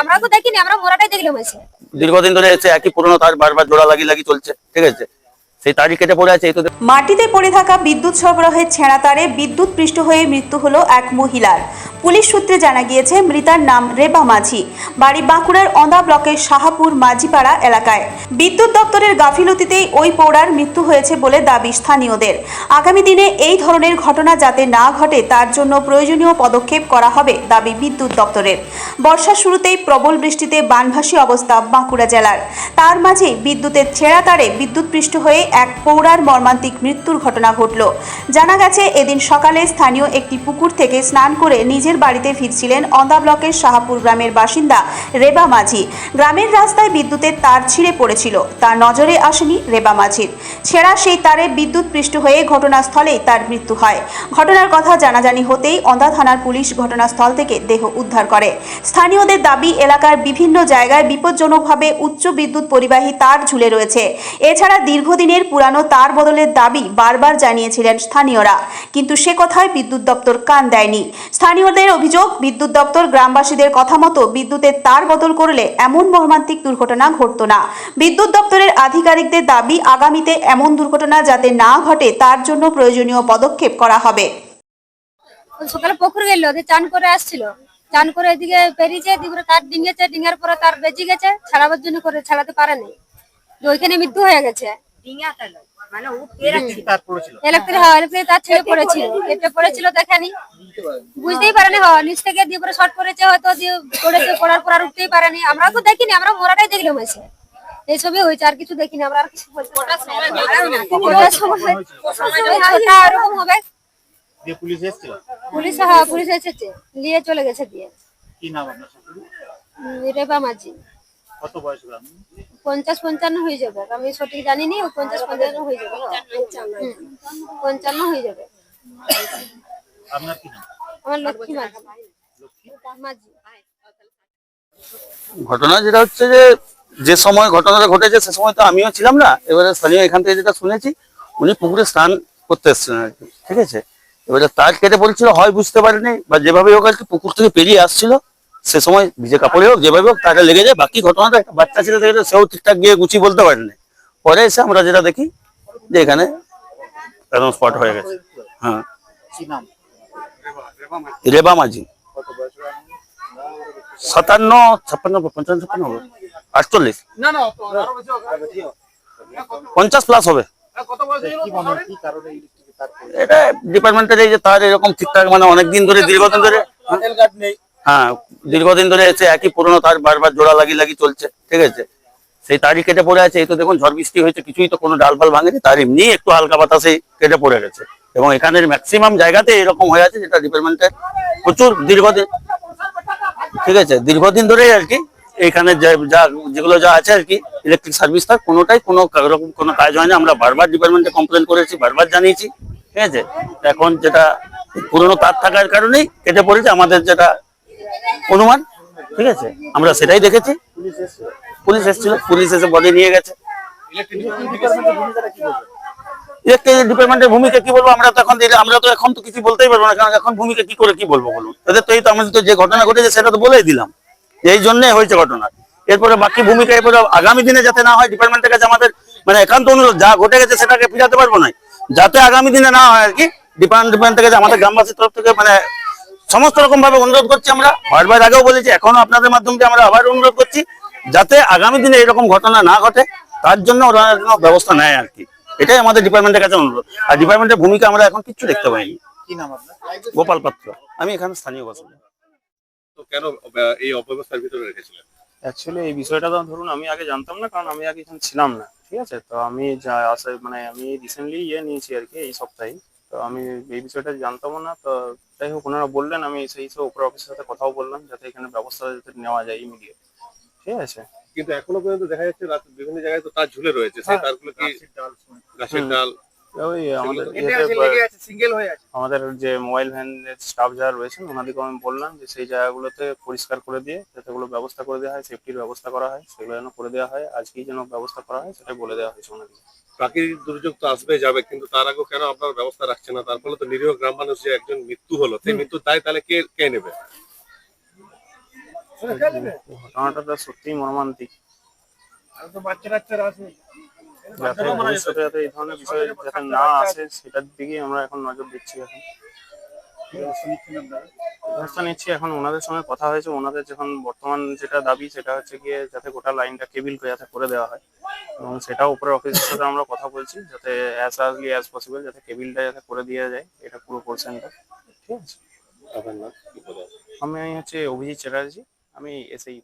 আমরা তো দেখিনি আমরা মোরাটাই দেখলে হয়েছে। দীর্ঘদিন ধরে এসে একই পুরনো তার বারবার জোড়া লাগি লাগি চলছে ঠিক আছে? সেই তারই কেটে পড়ে আছে এই তো মাটিতে পড়ে থাকা বিদ্যুৎ সরবরাহের ছেঁড়া তারে বিদ্যুৎ পৃষ্ঠ হয়ে মৃত্যু হলো এক মহিলার। পুলিশ সূত্রে জানা গিয়েছে, মৃতার নাম রেবা মাঝি। বাড়ি বাঁকুড়ার অন্দা ব্লকের শাহাপুর মাঝিপাড়া এলাকায়। বিদ্যুৎ দপ্তরের গাফিলতিতেই ওই পৌড়ার মৃত্যু হয়েছে বলে দাবি স্থানীয়দের। আগামী দিনে এই ধরনের ঘটনা যাতে না ঘটে, তার জন্য প্রয়োজনীয় পদক্ষেপ করা হবে দাবি বিদ্যুৎ দপ্তরের। বর্ষার শুরুতেই প্রবল বৃষ্টিতে বানভাসী অবস্থা বাঁকুড়া জেলার। তার মাঝে বিদ্যুতের ছেঁড়া তারে বিদ্যুৎ পৃষ্ঠ হয়ে এক পৌরার মর্মান্তিক মৃত্যুর ঘটনা ঘটল। জানা গেছে, এদিন সকালে স্থানীয় একটি পুকুর থেকে স্নান করে নিজের বাড়িতে ফিরছিলেন অন্দা ব্লকের শাহাপুর গ্রামের বাসিন্দা রেবা মাঝি। গ্রামের রাস্তায় বিদ্যুতের তার ছিঁড়ে পড়েছিল। তার নজরে আসেনি রেবা মাঝির। ছেঁড়া সেই তারে বিদ্যুৎ পৃষ্ঠ হয়ে ঘটনাস্থলেই তার মৃত্যু হয়। ঘটনার কথা জানাজানি হতেই অন্দা থানার পুলিশ ঘটনাস্থল থেকে দেহ উদ্ধার করে। স্থানীয়দের দাবি, এলাকার বিভিন্ন জায়গায় বিপজ্জনকভাবে উচ্চ বিদ্যুৎ পরিবাহী তার ঝুলে রয়েছে। এছাড়া দীর্ঘদিনের পুরানো তার বদলের দাবি বারবার জানিয়েছিলেন স্থানীয়রা। কিন্তু সে কথায় বিদ্যুৎ দপ্তর কান দেয়নি। স্থানীয়দের অভিযোগ বিদ্যুৎ দপ্তর গ্রামবাসীদের কথা মতো বিদ্যুতের তার বদল করলে এমন মর্মান্তিক দুর্ঘটনা ঘটতো না। বিদ্যুৎ দপ্তরের আধিকারিকদের দাবি আগামীতে এমন দুর্ঘটনা যাতে না ঘটে তার জন্য প্রয়োজনীয় পদক্ষেপ করা হবে। সকালে পুকুর গেল চান করে আসছিল। চান করে এদিকে পেরিয়েছে এদিকে তার ডিঙেছে ডিঙার পরে তার বেঁচে গেছে ছাড়াবার জন্য করে ছাড়াতে পারেনি। ওইখানে মৃত্যু হয়ে গেছে। ইলেকট্রিক হ্যাঁ ইলেকট্রিক তার ছেড়ে পড়েছিল। কেটে পড়েছিল দেখেনি। বুঝতেই পারেনি হ্যাঁ নিচ থেকে দিয়ে পরে শর্ট হয়তো দিয়ে পড়েছে পড়ার পর আর উঠতেই পারেনি। আমরা তো দেখিনি আমরা মোরাটাই এই ছবি হয়েছে আর কিছু দেখিনি আমরা আর কিছু বলতে এরকম হবে। পুলিশ এসেছিল? পুলিশ হ্যাঁ পুলিশ এসেছে। নিয়ে চলে গেছে দিয়ে। কি নাম আপনার? শাশুড়ি? মাঝি। কত বয়স গ্রাম? পঞ্চাশ পঞ্চান্ন হয়ে যাবে। আমি সঠিক জানি নি পঞ্চাশ পঞ্চান্ন হয়ে যাবে পঞ্চান্ন হয়ে যাবে। আপনার কি নাম? আমার লক্ষ্মী মাঝি। ঘটনা যেটা হচ্ছে যে যে সময় ঘটনাটা ঘটেছে সে সময় তো আমিও ছিলাম না। এবারে স্থানীয় এখান থেকে যেটা শুনেছি উনি পুকুরে স্নান করতে এসেছিলেন আর কি ঠিক আছে? এবারে তার কেটে পড়েছিল হয় বুঝতে পারেনি বা যেভাবে হোক আর কি পুকুর থেকে পেরিয়ে আসছিল। সে সময় ভিজে কাপড়ে হোক যেভাবে হোক তাকে লেগে যায়। বাকি ঘটনাটা একটা বাচ্চা ছেলে থেকে সেও ঠিকঠাক গিয়ে গুছিয়ে বলতে পারেনি। পরে এসে আমরা যেটা দেখি যে এখানে একদম স্পট হয়ে গেছে। হ্যাঁ। রেবা মাঝি। সাতান্ন ছাপ্পান্ন পঞ্চান্ন ছাপ্পান্ন হবে। আটচল্লিশ। পঞ্চাশ প্লাস হবে। হয়? এটা ডিপার্টমেন্টের এই যে তার এরকম ঠিকঠাক মানে অনেকদিন ধরে দীর্ঘদিন ধরে হ্যাঁ দীর্ঘদিন ধরে এসে একই পুরনো তার বারবার জোড়া লাগিয়ে লাগিয়ে চলছে, ঠিক আছে? সেই তারই কেটে পড়ে আছে, এই তো দেখুন, ঝড় বৃষ্টি হয়েছে, কিছুই তো কোনো ডাল ফাল ভাঙেনি, তার এমনি একটু হালকা বাতাসে কেটে পড়ে গেছে। এবং এখানের ম্যাক্সিমাম জায়গাতে এরকম হয়ে আছে, যেটা ডিপার্টমেন্টের প্রচুর দীর্ঘদিন, ঠিক আছে? দীর্ঘদিন ধরেই আর কি এখানে যা যেগুলো যা আছে আর কি ইলেকট্রিক সার্ভিস তার কোনোটাই কোনো রকম কোনো কাজ হয়নি। আমরা বারবার ডিপার্টমেন্টে কমপ্লেন করেছি, বারবার জানিয়েছি, ঠিক আছে? এখন যেটা পুরনো তার থাকার কারণেই কেটে পড়েছে, আমাদের যেটা অনুমান, ঠিক আছে? আমরা সেটাই দেখেছি। পুলিশ এসেছিল, পুলিশ এসে বডি নিয়ে গেছে। এরপরে বাকি ভূমিকা এরপরে আগামী দিনে যাতে না হয় ডিপার্টমেন্টের কাছে আমাদের মানে একান্ত অনুরোধ, যা ঘটে গেছে সেটাকে ফিরাতে পারব না। যাতে আগামী দিনে না হয় আর কি ডিপার্টমেন্ট থেকে আমাদের গ্রামবাসীর তরফ থেকে মানে সমস্ত রকম ভাবে অনুরোধ করছি আমরা। বারবার আগেও বলেছি এখনও আপনাদের মাধ্যমে আমরা আবার অনুরোধ করছি যাতে আগামী দিনে এরকম ঘটনা না ঘটে তার জন্য ওরা যেন ব্যবস্থা নেয় আর কি। এটাই আমাদের ডিপার্টমেন্টের কাছে অনুরোধ। আর ডিপার্টমেন্টের ভূমিকা আমরা এখন কিচ্ছু দেখতে পাইনি। কি গোপাল পাত্র। আমি এখানে স্থানীয় বাসিন্দা। তো কেন এই অব্যবস্থার ভিতরে রেখেছিলেন? অ্যাকচুয়ালি এই বিষয়টা তো ধরুন আমি আগে জানতাম না কারণ আমি আগে এখানে ছিলাম না ঠিক আছে? তো আমি যা আসে মানে আমি রিসেন্টলি ইয়ে নিয়েছি আর কি এই সপ্তাহে তো আমি এই বিষয়টা জানতামও না তো যাই হোক ওনারা বললেন আমি সেই হিসেবে উপর অফিসের সাথে কথাও বললাম যাতে এখানে ব্যবস্থা যাতে নেওয়া যায় ইমিডিয়েট ঠিক আছে? কিন্তু এখনও পর্যন্ত দেখা যাচ্ছে রাত- বিভিন্ন জায়গায় তো তার ঝুলে রয়েছে সেই তারগুলো কি গাছের ডাল ওই আমাদের সেগুলো ইয়েতে সিঙ্গেল হয়ে আছে। আমাদের যে মোবাইল ভ্যানের স্টাফ যারা রয়েছেন ওনাদেরকে আমি বললাম যে সেই জায়গাগুলোতে পরিষ্কার করে দিয়ে যাতে ওগুলো ব্যবস্থা করে দেওয়া হয় সেফটির ব্যবস্থা করা হয় সেগুলো যেন করে দেওয়া হয় আজকেই যেন ব্যবস্থা করা হয় সেটা বলে দেওয়া হয়েছে ওনাদেরকে। প্রাকৃতিক দুর্যোগ তো আসবে যাবে। কিন্তু তার আগেও কেন আপনার ব্যবস্থা রাখছে না? তার ফলে তো নিরীহ গ্রাম মানুষ যে একজন মৃত্যু হলো সেই মৃত্যু তাই তাহলে কে কে নেবে? ঘটনাটা তো সত্যিই মর্মান্তিক। যাতে ভবিষ্যতে যাতে এই ধরনের বিষয় যাতে না আসে সেটার দিকেই আমরা এখন নজর দিচ্ছি এখন। ব্যবস্থা নিচ্ছি এখন। ওনাদের সঙ্গে কথা হয়েছে। ওনাদের যখন বর্তমান যেটা দাবি সেটা হচ্ছে গিয়ে যাতে গোটা লাইনটা কেবিল যাতে করে দেওয়া হয়। এবং সেটা উপরের অফিসের সাথে আমরা কথা বলছি যাতে অ্যাজ আর্লি অ্যাজ পসিবল যাতে কেবিলটা যাতে করে দেওয়া যায় এটা পুরো পোর্শনটা ঠিক আছে? আমি হচ্ছে অভিজিৎ চ্যাটার্জি আমি এসেই